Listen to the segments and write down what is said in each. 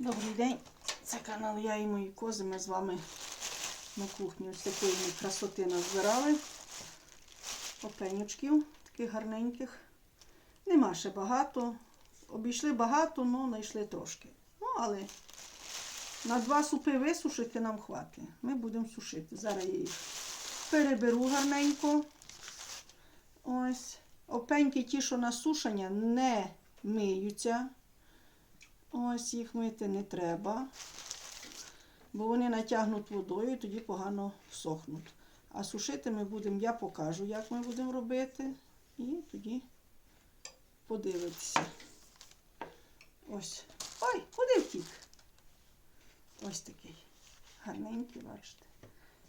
Добрий день, це канал Я і мої кози. Ми з вами на кухні ось такої ми красоти назбирали. Опенючків, таких гарненьких. Нема ще багато. Обійшли багато, але знайшли трошки. Ну, але на два супи висушити нам хватить. Ми будемо сушити. Зараз я їх переберу гарненько. Ось. Опеньки ті, що на сушення, не миються. Ось їх мити не треба, бо вони натягнуть водою і тоді погано всохнуть. А сушити ми будемо, я покажу, як ми будемо робити. І тоді подивитися. Ось. Ой, куди втік? Ось такий. Гарненький, бачите.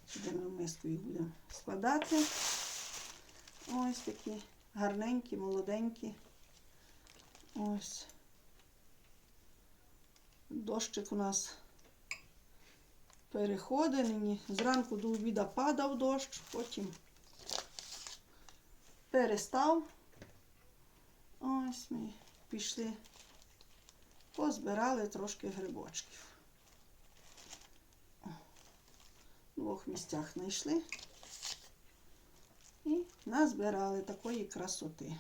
Сюди ми в миску їх будемо складати. Ось такі гарненькі, молоденькі. Ось. Дощик у нас переходить. Нині зранку до обіда падав дощ, потім перестав. Ось ми пішли, позбирали трошки грибочків. В двох місцях знайшли і назбирали такої красоти.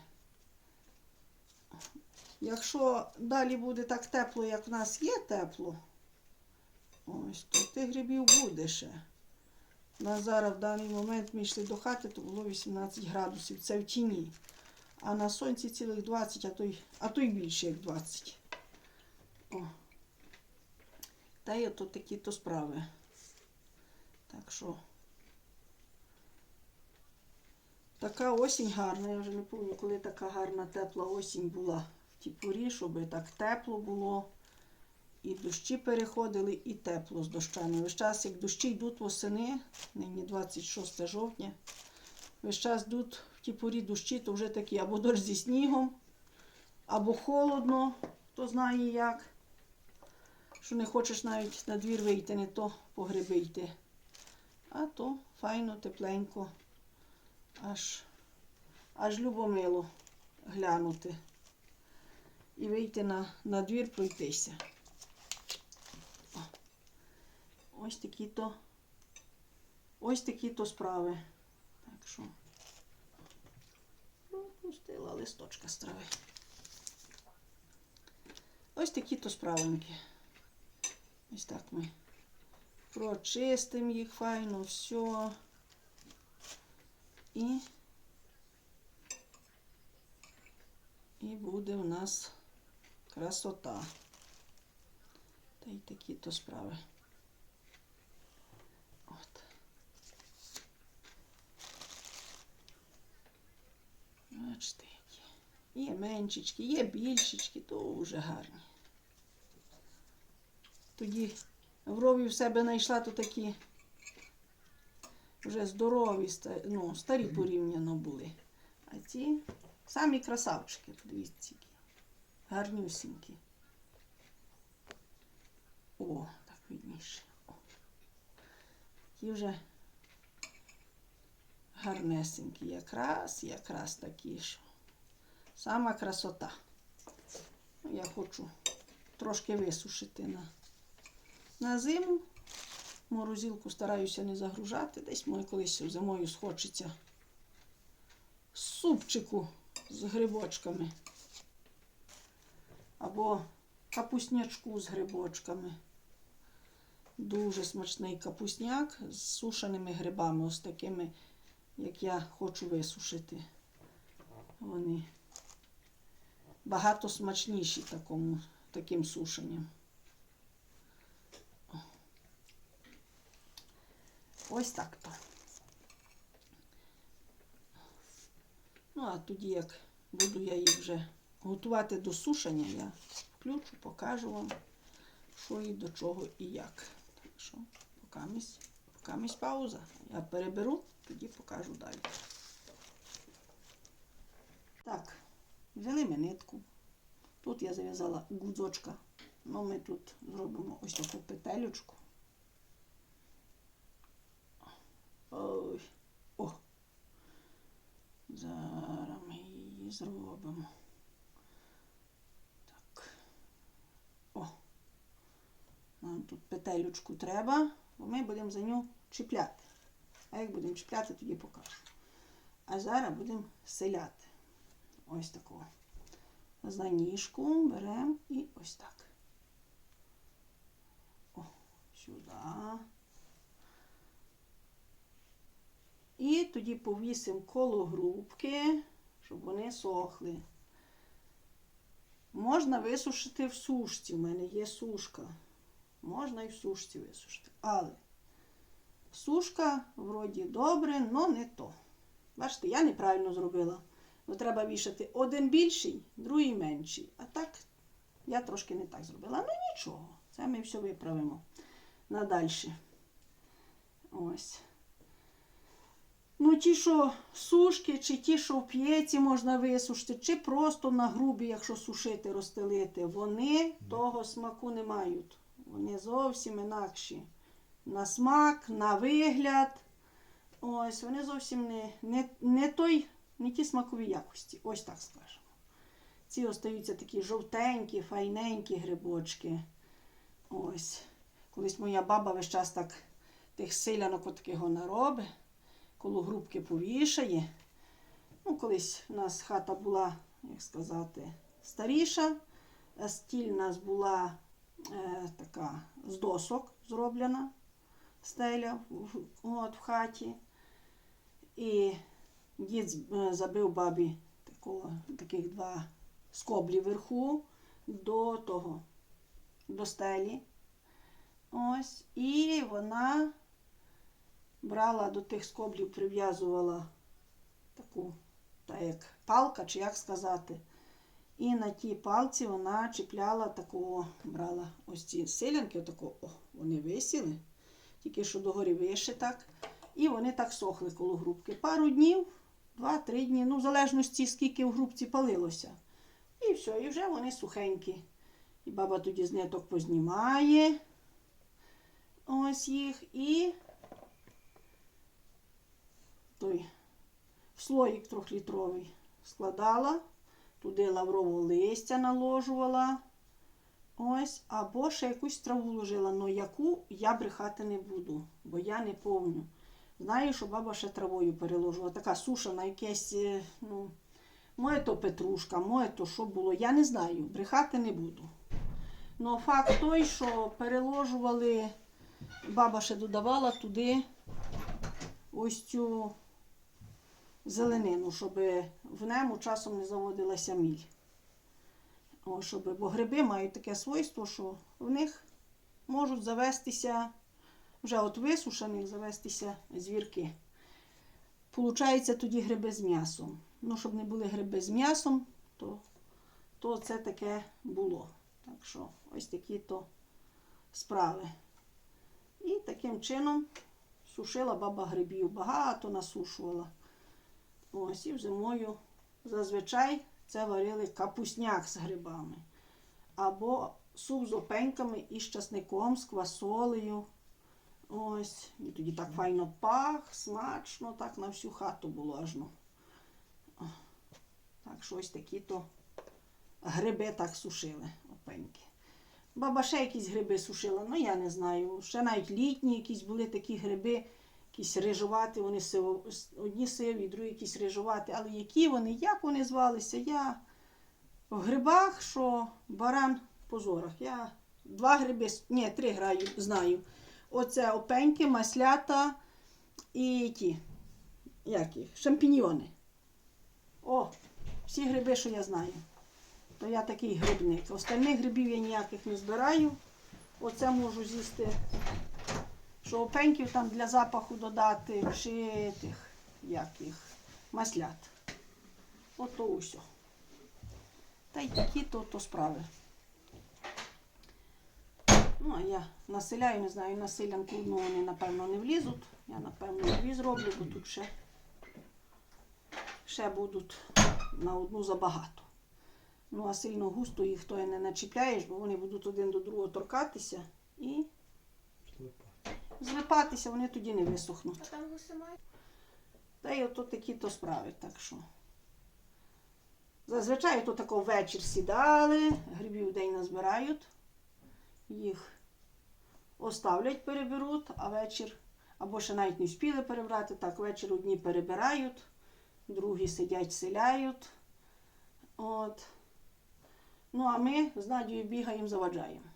Якщо далі буде так тепло, як в нас є тепло, ось, то тих грибів буде ще. У нас зараз в даний момент ми йшли до хати, то було 18 градусів. Це в тіні. А на сонці цілих 20, а то й, а то й більше, як 20. О. Та є то такі то справи. Так що. Така осінь гарна. Я вже не пам'ятаю, коли така гарна тепла осінь була ті порі, щоб так тепло було. І дощі переходили, і тепло з дощами. Весь час, як дощі йдуть восени, нині 26 жовтня, весь час йдуть в ті порі дощі, то вже такі або дощ зі снігом, або холодно, хто знає як. Що не хочеш навіть на двір вийти, не то по гриби йти. А то файно, тепленько, аж, аж любомило глянути і вийти на, на двір пройтися. Ось такі то ось такі то справи. Так що пропустила листочка з трави. Ось такі то справинки. Ось так ми прочистимо їх файно, все. І, і буде у нас красота. Та й такі то справи. От. Бачите, які. Є меншечки, є більшечки, то вже гарні. Тоді в рові в себе знайшла то такі вже здорові, ну, старі порівняно були. А ці самі красавчики, подивіться. Гарнюсінькі. О, так видніше. Такі вже гарнесенькі. Якраз, якраз такі, що. Сама красота. Ну, Я хочу трошки висушити на, на зиму. Морозилку стараюся не загружати. Десь моє колись зимою схочеться супчику з грибочками. Або капуснячку з грибочками. Дуже смачний капусняк з сушеними грибами, ось такими, як я хочу висушити. Вони багато смачніші такому, таким сушенням. Ось так то. Ну, а тоді, як буду я їх вже готувати до сушення, я включу, покажу вам, що і до чого і як. Так що, покамість, пауза. Я переберу, тоді покажу далі. Так, взяли ми нитку. Тут я зав'язала гудзочка. Ну, ми тут зробимо ось таку петелючку. Ой. О. Зараз ми її зробимо. Так. О. Тут петелючку треба, бо ми будемо за нього чіпляти. А як будемо чіпляти, тоді покажу. А зараз будемо селяти. Ось такого. За ніжку беремо і ось так. О, сюди. І тоді повісимо коло грубки, щоб вони сохли. Можна висушити в сушці. У мене є сушка. Можна і в сушці висушити. Але сушка вроді добре, але не то. Бачите, я неправильно зробила. Бо треба вішати один більший, другий менший. А так я трошки не так зробила. Ну нічого, це ми все виправимо надальше. Ось. Ну, ті, що сушки, чи ті, що в п'єці можна висушити, чи просто на грубі, якщо сушити, розстелити, вони того смаку не мають. Вони зовсім інакші. На смак, на вигляд. Ось, вони зовсім не, не, не, той, не ті смакові якості. Ось так скажемо. Ці остаються такі жовтенькі, файненькі грибочки. Ось. Колись моя баба весь час так тих силянок отакого наробить коло грубки повішає. Ну, колись у нас хата була, як сказати, старіша. Стіль у нас була така з досок зроблена стеля от, в хаті. І дід е, забив бабі такого, таких два скоблі вверху до того, до стелі. Ось. І вона брала до тих скоблів, прив'язувала таку, та як палка, чи як сказати. І на тій палці вона чіпляла такого, брала ось ці силянки, отако, о, вони висіли, тільки що догорі вище так. І вони так сохли коло грубки. Пару днів, два-три дні, ну, в залежності, скільки в грубці палилося. І все, і вже вони сухенькі. І баба тоді з познімає. Ось їх. І той слоїк трьохлітровий складала, туди лаврового листя наложувала. Ось, або ще якусь траву ложила, але яку я брехати не буду, бо я не помню. Знаю, що баба ще травою переложила. Така сушена, якесь, е, ну, моє то петрушка, моє то що було, я не знаю, брехати не буду. Ну, факт той, що переложували, баба ще додавала туди ось цю зеленину, щоб в ньому часом не заводилася міль. Щоб, бо гриби мають таке свойство, що в них можуть завестися, вже от висушених завестися звірки. Получається тоді гриби з м'ясом. Ну, щоб не були гриби з м'ясом, то, то це таке було. Так що ось такі то справи. І таким чином сушила баба грибів. Багато насушувала. Ось і зимою зазвичай це варили капусняк з грибами. Або суп з опеньками і з часником, з квасолею. Ось. І тоді так файно пах, смачно, так на всю хату було ажно. Так що ось такі то гриби так сушили, опеньки. Баба ще якісь гриби сушила, ну я не знаю. Ще навіть літні якісь були такі гриби, якісь рижуваті, вони сиво, одні сиві, другі якісь рижуваті. Але які вони, як вони звалися, я в грибах, що баран по зорах. Я два гриби, ні, три граю, знаю. Оце опеньки, маслята і ті, як їх, шампіньйони. О, всі гриби, що я знаю. То я такий грибник. Остальних грибів я ніяких не збираю. Оце можу з'їсти, що опеньків там для запаху додати, чи тих, як маслят. Ото усе. Та й такі то, то справи. Ну, а я населяю, не знаю, на селянку одну вони, напевно, не влізуть. Я, напевно, дві зроблю, бо тут ще, ще будуть на одну забагато. Ну, а сильно густо їх то не начіпляєш, бо вони будуть один до другого торкатися і злипатися, вони тоді не висохнуть. А там гуси мають? Та й ото такі то справи, так що. Зазвичай то тако ввечір сідали, грибів день назбирають, їх оставлять, переберуть, а вечір, або ще навіть не встигли перебрати, так, вечір одні перебирають, другі сидять, селяють. От. Ну, а ми з Надією бігаємо, заваджаємо.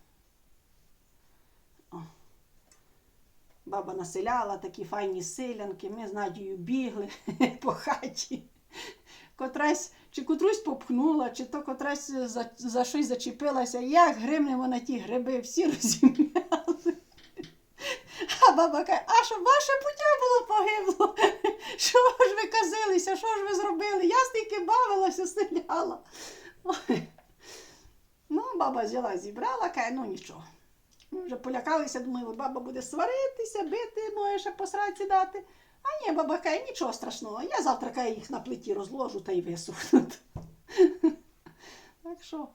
Баба населяла такі файні селянки, ми з Надією бігли по хаті. Котрась, чи котрусь попхнула, чи то котрась за, за щось зачепилася. Як гримнемо на ті гриби, всі розім'яли. А баба каже, а що ваше пуття було погибло? Що ж ви казилися, що ж ви зробили? Я стільки бавилася, стріляла. Ну, баба взяла, зібрала, каже, ну нічого. Ми вже полякалися, думали, баба буде сваритися, бити, може ще по сраці дати. А ні, баба каже, нічого страшного. Я завтра каже, їх на плиті розложу та й висохнуть. Так що,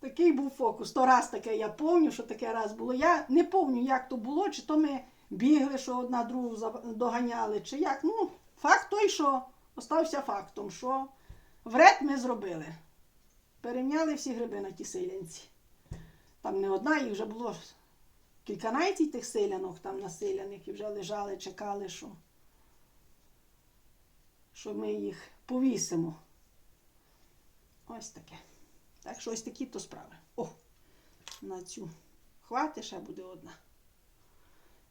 такий був фокус. То раз таке я пам'ятаю, що таке раз було. Я не пам'ятаю, як то було, чи то ми бігли, що одна другу доганяли, чи як. Ну, факт той, що остався фактом, що вред ми зробили. Перемняли всі гриби на ті селянці. Там не одна, їх вже було кільканадцять тих селянок там населених і вже лежали, чекали, що, що ми їх повісимо. Ось таке. Так що ось такі то справи. О, на цю хвати ще буде одна.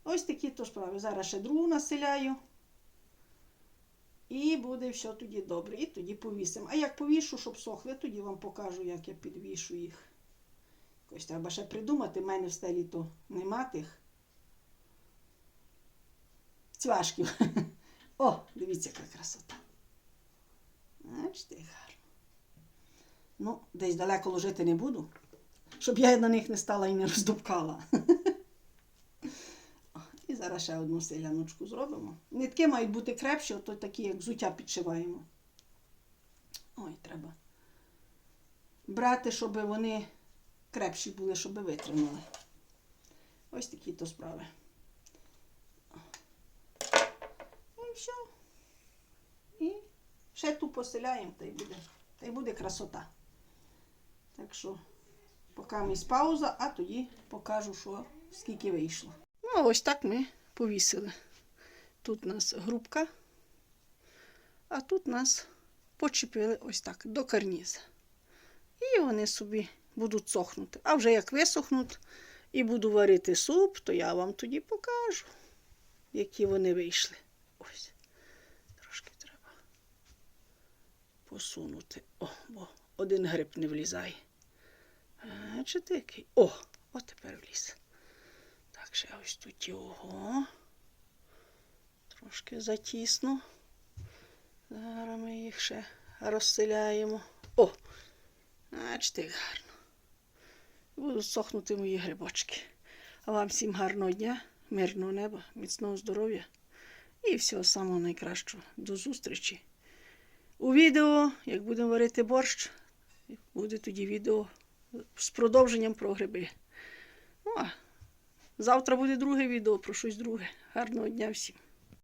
Ось такі то справи. Зараз ще другу населяю. І буде все тоді добре. І тоді повісимо. А як повішу, щоб сохли, тоді вам покажу, як я підвішу їх. Ось треба ще придумати. У мене в стелі то нема тих цвяшків. О, дивіться, яка красота. Бачите, гарно. Ну, десь далеко ложити не буду, щоб я на них не стала і не роздовкала. О, І зараз ще одну селяночку зробимо. Нитки мають бути крепші, ото такі, як взуття підшиваємо. Ой, треба брати, щоб вони крепші були, щоб витримали. Ось такі то справи. І все. І ще ту поселяємо, та й буде, та й буде красота. Так що, поки з пауза, а тоді покажу, що скільки вийшло. Ну, ось так ми повісили. Тут у нас грубка, а тут нас почепили ось так до карніза. І вони собі будуть сохнути. А вже як висохнуть і буду варити суп, то я вам тоді покажу, які вони вийшли. Ось. Трошки треба посунути. О, бо один гриб не влізає. Бачите, який? О, от тепер вліз. Так, ще ось тут його. Трошки затісно. Зараз ми їх ще розселяємо. О! Як гарно. Будуть сохнути мої грибочки. А вам всім гарного дня, мирного неба, міцного здоров'я і всього самого найкращого. До зустрічі. У відео, як будемо варити борщ, буде тоді відео з продовженням про гриби. Ну, а завтра буде друге відео про щось друге. Гарного дня всім.